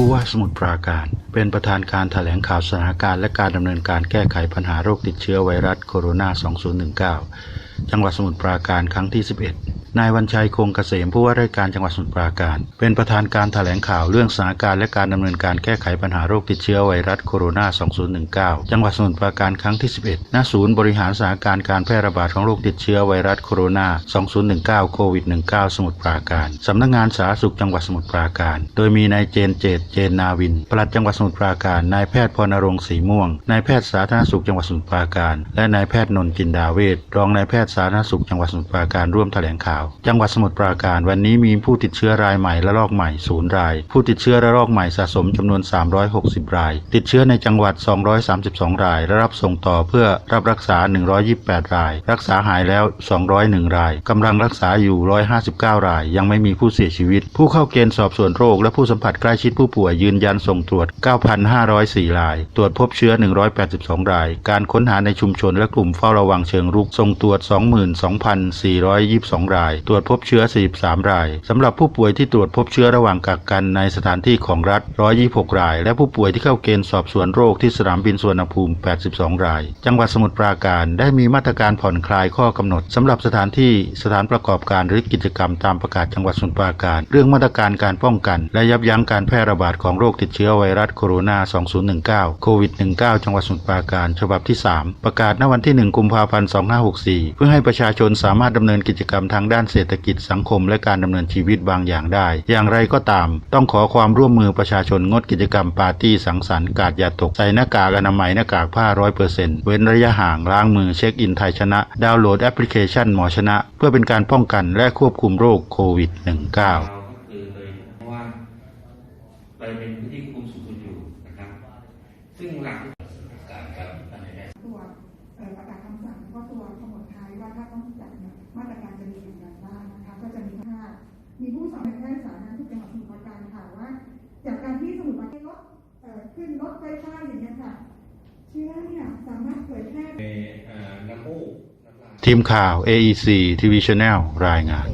ผู้ว่าสมุทรปราการ เป็นประธานการแถลงข่าวสถานการณ์และการดำเนินการแก้ไขปัญหาโรคติดเชื้อไวรัสโคโรนา 2019 จังหวัดสมุทรปราการครั้งที่ 11 นายวันชัยคงเกษมผู้ว่าราชการจังหวัดสมุทรปราการ เป็นประธานการแถลงข่าวเรื่องสถานการณ์และการดำเนินการแก้ไขปัญหาโรคติดเชื้อไวรัสโคโรนา 2019 จังหวัดสมุทรปราการครั้งที่ 11 ณ ศูนย์บริหารสถานการณ์การแพร่ระบาดของโรคติดเชื้อไวรัสโคโรนา 2019 โควิด 19 สมุทรปราการสำนักงานสาธารณสุขจังหวัดสมุทรปราการ โดยมีนายเจนเจตเจนนาวินปลัดจังหวัดสมุทรปราการ นายแพทย์พรณรงค์ศรีม่วง นายแพทย์สาธารณสุขจังหวัดสมุทรปราการ และนายแพทย์นนท์จินดาเวชรองนายแพทย์สาธารณสุขจังหวัดสมุทรปราการร่วมแถลงข่าวจังหวัดสมุทรปราการวันนี้มีผู้ติดเชื้อรายใหม่ระลอกใหม่ศูนย์ราย ผู้ติดเชื้อระลอกใหม่สะสมจำนวน 360 ราย ติดเชื้อในจังหวัด 232 รายและรับส่งต่อเพื่อรับรักษา 128 ราย รักษาหายแล้ว 201 รายกำลังรักษาอยู่ 159 ราย ยังไม่มีผู้เสียชีวิต ผู้เข้าเกณฑ์สอบสวนโรค และผู้สัมผัสใกล้ชิดผู้ป่วยยืนยันส่งตรวจ 9,504 ราย ตรวจพบเชื้อ 182 ราย การค้นหาในชุมชนและกลุ่มเฝ้าระวังเชิงรุกส่งตรวจ 22,422 รายตรวจพบเชื้อ 43 รายสำหรับผู้ป่วยที่ตรวจพบเชื้อระหว่างกักกันในสถานที่ของรัฐ 126 ราย และผู้ป่วยที่เข้าเกณฑ์สอบสวนโรคที่สนามบินสุวรรณภูมิ 82 ราย จังหวัดสมุทรปราการได้มีมาตรการผ่อนคลายข้อกำหนดสำหรับสถานที่สถานประกอบการหรือกิจกรรมตามประกาศจังหวัดสมุทรปราการ เรื่องมาตรการการป้องกัน และยับยั้งการแพร่ระบาดของโรคติดเชื้อไวรัสโคโรนา 2019 โควิด 19 จังหวัดสมุทรปราการฉบับที่ 3 ประกาศณวันที่ 1 กุมภาพันธ์ 2564 เพื่อให้ประชาชนสามารถดำเนินกิจกรรมทางด้านเศรษฐกิจสังคมและการดำเนินชีวิตบางอย่างได้ อย่างไรก็ตาม ต้องขอความร่วมมือประชาชนงดกิจกรรมปาร์ตี้สังสรรค์กาดอย่าตก ใส่หน้ากากอนามัยหน้ากากผ้าร้อยเปอร์เซ็นต์เว้นระยะห่างล้างมือเช็คอินไทยชนะ ดาวน์โหลดแอปพลิเคชันหมอชนะ เพื่อเป็นการป้องกันและควบคุมโรคโควิด -19 เราก็คือเลยเพราะว่าเราเป็นพื้นที่ควบคุมสูงสุดอยู่นะครับ ซึ่งหลักการครับอันนี้ได้ ตัวเอ่อ ประกาศคำสั่งแล้วก็ตัวกำหนดท้ายว่าถ้าต้องจัดเนี่ยมาตรการจะมีอย่างไรบ้างนะคะก็จะมีภาพมีผู้สอนแพทย์สาธารณสุขจังหวัดสมุทรปราการค่ะว่า จากการที่สมุทรปราการรถเอ่อขึ้นรถไฟฟ้าอย่างเงี้ยค่ะเชื้อเนี่ยสามารถเผยแพร่ในเอ่อน้ำมูกน้ำลายทีมข่าว AEC TV Channel รายงาน